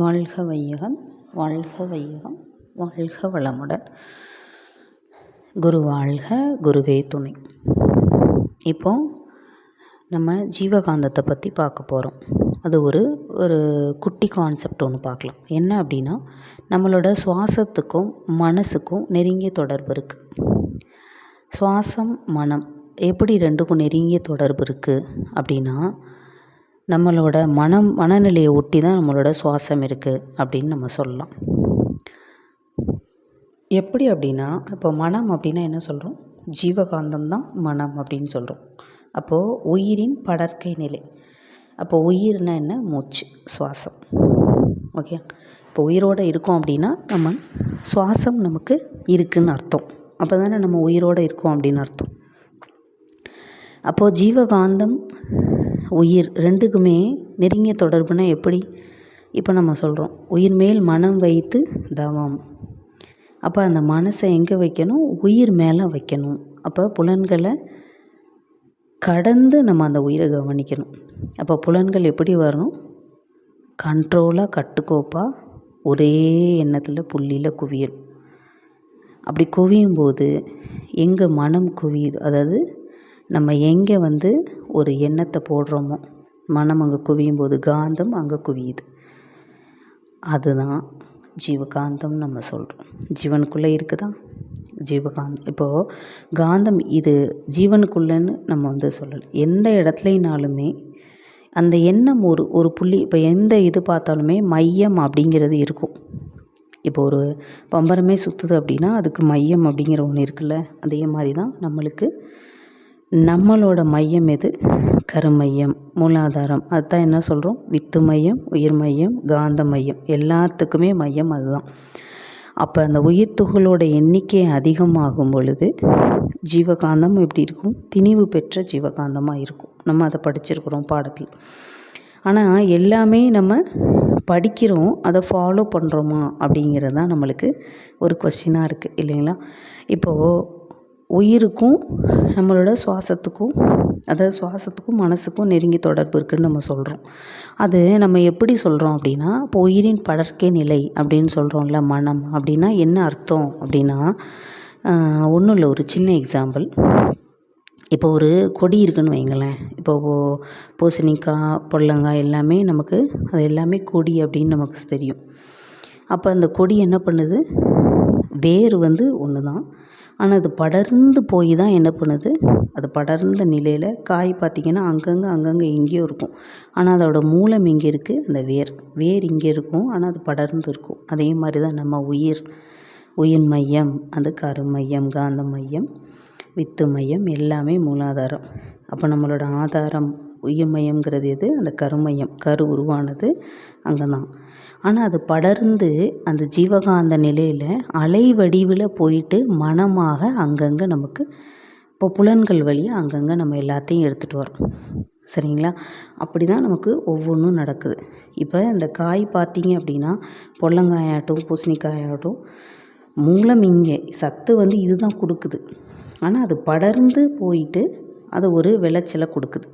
வாழ்க வையகம் வாழ்க வையகம் வாழ்க வளமுடன். குரு வாழ்க குருவே துணை. இப்போ நம்ம ஜீவகாந்தத்தை பற்றி பார்க்க போகிறோம் அது ஒரு ஒரு குட்டி கான்செப்ட் ஒன்று பார்க்கலாம். என்ன அப்படின்னா நம்மளோட சுவாசத்துக்கும் மனசுக்கும் நெருங்கிய தொடர்பு இருக்குது சுவாசம் மனம் எப்படி ரெண்டுக்கும் நெருங்கிய தொடர்பு இருக்குது அப்படின்னா நம்மளோட மனம் மனநிலையை ஒட்டி தான் நம்மளோட சுவாசம் இருக்குது அப்படின்னு நம்ம சொல்லலாம். எப்படி அப்படின்னா இப்போ மனம் அப்படின்னா என்ன சொல்கிறோம் ஜீவகாந்தம் தான் மனம் அப்படின்னு சொல்கிறோம் அப்போது உயிரின் படற்கை நிலை. அப்போ உயிர்னா என்ன? மூச்சு சுவாசம். ஓகே? இப்போ உயிரோடு இருக்கோம் அப்படின்னா நம்ம சுவாசம் நமக்கு இருக்குதுன்னு அர்த்தம். அப்போ தானே நம்ம உயிரோடு இருக்கோம் அப்படின்னு அர்த்தம். அப்போது ஜீவகாந்தம் உயிர் ரெண்டுக்குமே நெருங்கிய தொடர்புனா எப்படி? இப்போ நம்ம சொல்கிறோம் உயிர் மேல் மனம் வைத்து தவம். அப்போ அந்த மனசை எங்கே வைக்கணும்? உயிர் மேலே வைக்கணும். அப்போ புலன்களை கடந்து நம்ம அந்த உயிரை கவனிக்கணும். அப்போ புலன்கள் எப்படி வரணும்? கண்ட்ரோலாக கட்டுக்கோப்பாக ஒரே எண்ணத்தில் புள்ளியில் குவியணும். அப்படி குவியும் போது எங்கே மனம் குவியுது? அதாவது நம்ம எங்கே வந்து ஒரு எண்ணத்தை போடுறோமோ மனம் அங்கே குவியும் போது காந்தம் அங்கே குவியுது. அதுதான் ஜீவகாந்தம் நம்ம சொல்கிறோம் ஜீவனுக்குள்ளே இருக்குதா? ஜீவகாந்தம். இப்போது காந்தம் இது ஜீவனுக்குள்ளேன்னு நம்ம வந்து சொல்லலை. எந்த இடத்துலைனாலுமே அந்த எண்ணம் ஒரு ஒரு புள்ளி இப்போ எந்த இது பார்த்தாலுமே மையம் அப்படிங்கிறது இருக்கும். இப்போ ஒரு பம்பரமே சுற்றுது அப்படின்னா அதுக்கு மையம் அப்படிங்கிற ஒன்று இருக்குல்ல? அதே மாதிரி தான் நம்மளுக்கு நம்மளோட மையம் எது? கருமையம் மூலாதாரம். அதுதான் என்ன சொல்கிறோம் வித்து மையம் உயிர் மையம் காந்த மையம். எல்லாத்துக்குமே மையம் அதுதான். அப்போ அந்த உயிர் துகளோட எண்ணிக்கை அதிகமாகும் பொழுது ஜீவகாந்தம் எப்படி இருக்கும்? திணிவு பெற்ற ஜீவகாந்தமாக இருக்கும். நம்ம அதை படிச்சிருக்கிறோம் பாடத்தில். ஆனால் எல்லாமே நம்ம படிக்கிறோம் அதை ஃபாலோ பண்ணுறோமா அப்படிங்கிறது தான் நம்மளுக்கு ஒரு கொஸ்டினாக இருக்குது இல்லைங்களா? இப்போது உயிருக்கும் நம்மளோட சுவாசத்துக்கும் அதாவது சுவாசத்துக்கும் மனசுக்கும் நெருங்கி தொடர்பு இருக்குதுன்னு நம்ம சொல்கிறோம் அது நம்ம எப்படி சொல்கிறோம் அப்படின்னா இப்போ உயிரின் படற்கை நிலை அப்படின்னு சொல்கிறோம்ல மனம் அப்படின்னா என்ன அர்த்தம் அப்படின்னா ஒன்றும் இல்லை ஒரு சின்ன எக்ஸாம்பிள் இப்போ ஒரு கொடி இருக்குன்னு வைங்களேன். இப்போ பூசணிக்காய் பொடலங்காய் எல்லாமே நமக்கு அது எல்லாமே கொடி அப்படின்னு நமக்கு தெரியும். அப்போ அந்த கொடி என்ன பண்ணுது? வேர் வந்து ஒன்று தான் ஆனால் அது படர்ந்து போய் தான் என்ன பண்ணுது? அது படர்ந்த நிலையில் காய் பார்த்திங்கன்னா அங்கங்கே அங்கங்கே எங்கேயோ இருக்கும். ஆனால் அதோடய மூலம் எங்கே இருக்குது அந்த வேர். வேர் இங்கே இருக்கும் ஆனால் அது படர்ந்து இருக்கும். அதே மாதிரி தான் நம்ம உயிர். உயிர் மையம் அந்த கரு மையம் காந்த மையம் வித்து மையம் எல்லாமே மூலாதாரம். அப்போ நம்மளோட ஆதாரம் உயிர் மையம்ங்கிறது எது? அந்த கருமையம் கரு உருவானது அங்கே தான் ஆனால் அது படர்ந்து அந்த ஜீவகாந்த நிலையில் அலை வடிவில் போயிட்டு மனமாக அங்கங்கே நமக்கு இப்போ புலன்கள் வழியாக அங்கங்கே நம்ம எல்லாத்தையும் எடுத்துகிட்டு வரோம் சரிங்களா? அப்படி தான் நமக்கு ஒவ்வொன்றும் நடக்குது. இப்போ இந்த காய் பார்த்தீங்க அப்படின்னா பொல்லங்காயாகட்டும் பூசணிக்காயாகட்டும் மூலம் இங்கே சத்து வந்து இதுதான் கொடுக்குது. ஆனால் அது படர்ந்து போயிட்டு அது ஒரு விளைச்சலை கொடுக்குது.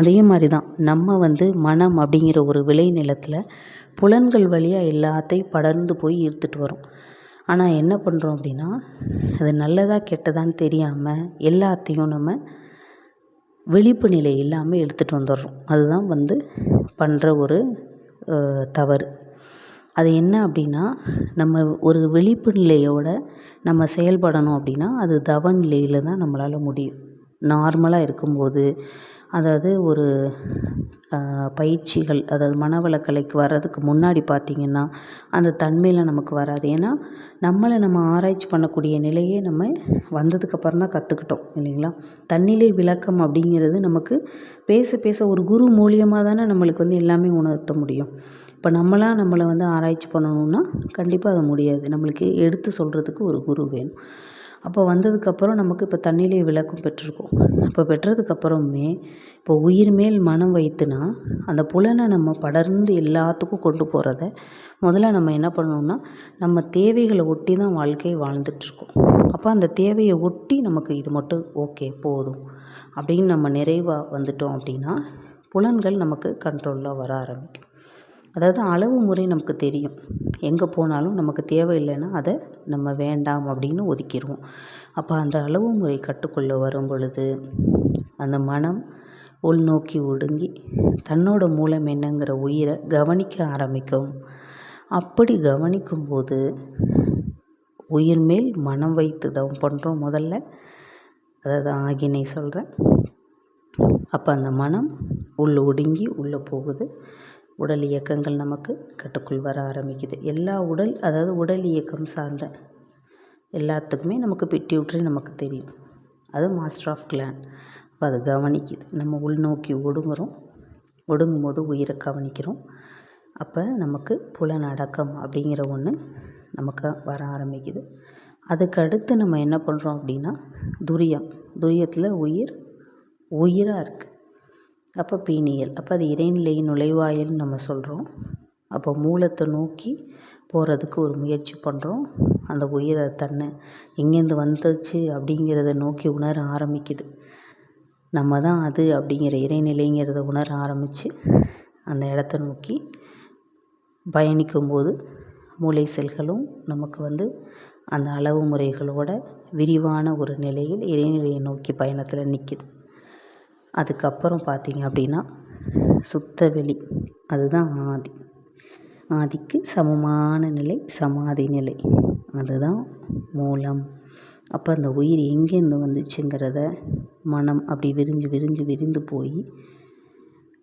அதே மாதிரி தான் நம்ம வந்து மனம் அப்படிங்கிற ஒரு விளை நிலத்தில் புலன்கள் வழியாக எல்லாத்தையும் படர்ந்து போய் ஈர்த்துட்டு வரோம். ஆனால் என்ன பண்ணுறோம் அப்படின்னா அது நல்லதா கெட்டதான்னு தெரியாமல் எல்லாத்தையும் நம்ம விழிப்பு நிலை இல்லாமல் எடுத்துகிட்டு வந்துடுறோம். அதுதான் வந்து பண்ணுற ஒரு தவறு. அது என்ன அப்படின்னா நம்ம ஒரு விழிப்பு நிலையோட நம்ம செயல்படணும் அப்படின்னா அது தவ நிலையில் தான் நம்மளால் முடியும். நார்மலாக இருக்கும்போது அதாவது ஒரு பயிற்சிகள் அதாவது மனவளக்கலைக்கு வர்றதுக்கு முன்னாடி பார்த்திங்கன்னா அந்த தன்மையில் நமக்கு வராது. ஏன்னா நம்மளை நம்ம ஆராய்ச்சி பண்ணக்கூடிய நிலையே நம்ம வந்ததுக்கப்புறம் தான் கற்றுக்கிட்டோம் இல்லைங்களா? தன்னிலை விளக்கம் அப்படிங்கிறது நமக்கு பேச பேச ஒரு குரு மூலியமாக தானே நம்மளுக்கு வந்து எல்லாமே உணர்த்த முடியும். இப்போ நம்மளாக நம்மளை வந்து ஆராய்ச்சி பண்ணணுன்னா கண்டிப்பாக அது முடியாது. நம்மளுக்கு எடுத்து சொல்கிறதுக்கு ஒரு குரு வேணும். அப்போ வந்ததுக்கப்புறம் நமக்கு இப்போ தண்ணியிலே விளக்கம் பெற்றிருக்கோம். இப்போ பெற்றதுக்கப்புறமே இப்போ உயிர் மேல் மனம் வைத்துனா அந்த புலனை நம்ம படர்ந்து எல்லாத்துக்கும் கொண்டு போகிறத முதல்ல நம்ம என்ன பண்ணணும்னா நம்ம தேவைகளை ஒட்டி தான் வாழ்க்கையை வாழ்ந்துட்டுருக்கோம். அப்போ அந்த தேவையை ஒட்டி நமக்கு இது மட்டும் ஓகே போதும் அப்படின்னு நம்ம நிறைவாக வந்துட்டோம் அப்படின்னா புலன்கள் நமக்கு கண்ட்ரோலில் வர ஆரம்பிக்கும். அதாவது அளவு முறை நமக்கு தெரியும். எங்கே போனாலும் நமக்கு தேவையில்லைன்னா அதை நம்ம வேண்டாம் அப்படின்னு ஒதுக்கிடுவோம் அப்போ அந்த அளவு முறை கட்டுக்குள்ளே வரும் பொழுது அந்த மனம் உள்நோக்கி ஒடுங்கி தன்னோட மூலம் என்னங்கிற உயிரை கவனிக்க ஆரம்பிக்கும். அப்படி கவனிக்கும்போது உயிர் மேல் மனம் வைத்து தவம் பண்ணுறோம் முதல்ல. அதாவது ஆகினை சொல்கிறேன் அப்போ அந்த மனம் உள்ளே ஒடுங்கி உள்ளே போகுது. உடல் இயக்கங்கள் நமக்கு கட்டுக்குள் வர ஆரம்பிக்குது. எல்லா உடல் அதாவது உடல் இயக்கம் சார்ந்த எல்லாத்துக்குமே நமக்கு பிட்யூட்ரி நமக்கு தெரியும். அது மாஸ்டர் ஆஃப் கிளான். அப்போ அது கவனிக்குது. நம்ம உள்நோக்கி ஒடுங்குறோம். ஒடுங்கும் போது உயிரை கவனிக்கிறோம். அப்போ நமக்கு புலனடக்கம் அப்படிங்கிற ஒன்று நமக்கு வர ஆரம்பிக்குது. அதுக்கு அடுத்து நம்ம என்ன பண்ணுறோம் அப்படின்னா துரியம். துரியத்தில் உயிர் உயிராக இருக்குது அப்போ பீனியல். அப்போ அது இறைநிலை நுழைவாயில்னு நம்ம சொல்கிறோம் அப்போ மூலத்தை நோக்கி போகிறதுக்கு ஒரு முயற்சி பண்ணுறோம் அந்த உயிரை தன்னை எங்கேருந்து வந்துச்சு அப்படிங்கிறத நோக்கி உணர ஆரம்பிக்குது. நம்ம தான் அது அப்படிங்கிற இறைநிலைங்கிறத உணர ஆரம்பித்து அந்த இடத்த நோக்கி பயணிக்கும்போது மூளை செல்களும் நமக்கு வந்து அந்த அளவு முறைகளோட விரிவான ஒரு நிலையில் இறைநிலையை நோக்கி பயணத்தில் நிற்கிது அதுக்கப்புறம் பார்த்திங்க அப்படின்னா சுத்தவெளி. அதுதான் ஆதி. ஆதிக்கு சமமான நிலை சமாதி நிலை. அதுதான் மூலம். அப்போ அந்த உயிர் எங்கேருந்து வந்துச்சுங்கிறத மனம் அப்படி விரிஞ்சு விரிஞ்சு விரிந்து போய்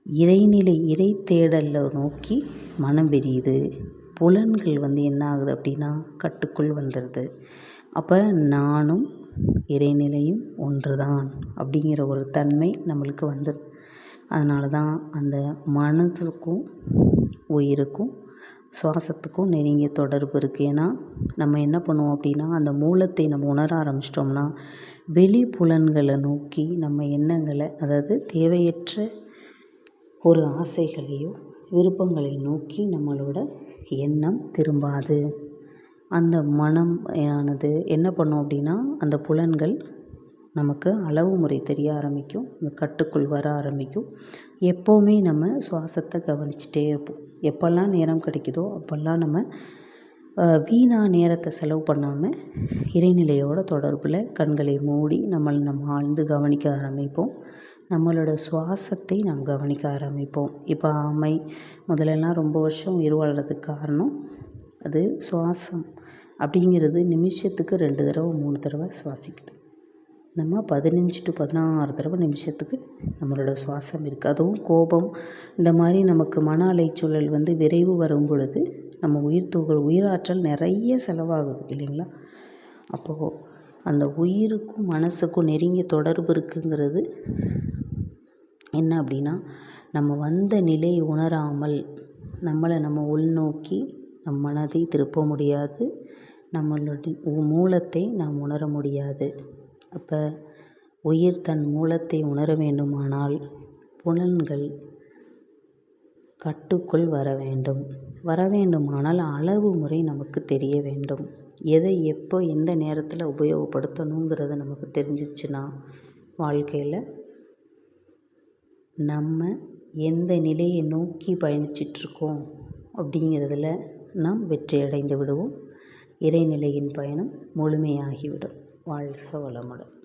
இறைநிலை இறை தேடலில் நோக்கி மனம் விரியுது. புலன்கள் வந்து என்ன ஆகுது அப்படின்னா கட்டுக்குள் வந்துடுது அப்போ நானும் இறைநிலையும் ஒன்று தான் அப்படிங்கிற ஒரு தன்மை நம்மளுக்கு வந்து அதனால தான் அந்த மனதுக்கும் உயிருக்கும் சுவாசத்துக்கும் நெருங்கிய தொடர்பு இருக்குது ஏன்னா நம்ம என்ன பண்ணுவோம் அப்படின்னா அந்த மூலத்தை நம்ம உணர ஆரம்பிச்சிட்டோம்னா வெளி புலன்களை நோக்கி நம்ம எண்ணங்களை அதாவது தேவையற்ற ஒரு ஆசைகளையோ விருப்பங்களை நோக்கி நம்மளோட எண்ணம் திரும்பாது. அந்த மனம் ஆனது என்ன பண்ணும் அப்படின்னா அந்த புலன்கள் நமக்கு அளவு முறை தெரிய ஆரம்பிக்கும் கட்டுக்குள் வர ஆரம்பிக்கும். எப்போவுமே நம்ம சுவாசத்தை கவனிச்சிட்டே இருப்போம். எப்போல்லாம் நேரம் கிடைக்குதோ அப்போல்லாம் நம்ம வீணாக நேரத்தை செலவு பண்ணாமல் இறைநிலையோட தொடர்பில் கண்களை மூடி நம்மளை நம்ம ஆழ்ந்து கவனிக்க ஆரம்பிப்போம். நம்மளோட சுவாசத்தை நாம் கவனிக்க ஆரம்பிப்போம். இப்போ ஆமை முதலெல்லாம் ரொம்ப வருஷம் உயிர் வாழ்கிறதுக்கு காரணம் அது சுவாசம். அப்படிங்கிறது நிமிஷத்துக்கு ரெண்டு தடவை மூணு தடவை சுவாசிக்குது. நம்ம பதினஞ்சு டு பதினாறு தடவை நிமிஷத்துக்கு நம்மளோட சுவாசம் இருக்குது அதுவும் கோபம் இந்த மாதிரி நமக்கு மன அலைச்சூழல் வந்து விரைவு வரும் பொழுது நம்ம உயிர் துகள் உயிராற்றல் நிறைய செலவாகுது இல்லைங்களா? அப்போது அந்த உயிருக்கும் மனசுக்கும் நெருங்கிய தொடர்பு இருக்குங்கிறது என்ன அப்படின்னா நம்ம வந்த நிலை உணராமல் நம்மளை நம்ம உள்நோக்கி நம் மனதை திருப்ப முடியாது. நம்மளுடைய மூலத்தை நாம் உணர முடியாது. அப்போ உயிர் தன் மூலத்தை உணர வேண்டுமானால் புலன்கள் கட்டுக்குள் வர வேண்டும். வர வேண்டுமானால் அளவு முறை நமக்கு தெரிய வேண்டும். எதை எப்போ எந்த நேரத்தில் உபயோகப்படுத்தணுங்கிறது நமக்கு தெரிஞ்சிச்சுன்னா வாழ்க்கையில் நம்ம எந்த நிலையை நோக்கி பயணிச்சிட்ருக்கோம் அப்படிங்கிறதுல நாம் வெற்றி அடைந்து விடுவோம். இறைநிலையின் பயணம் முழுமையாகிவிடும். வாழ்க வளமுடன்.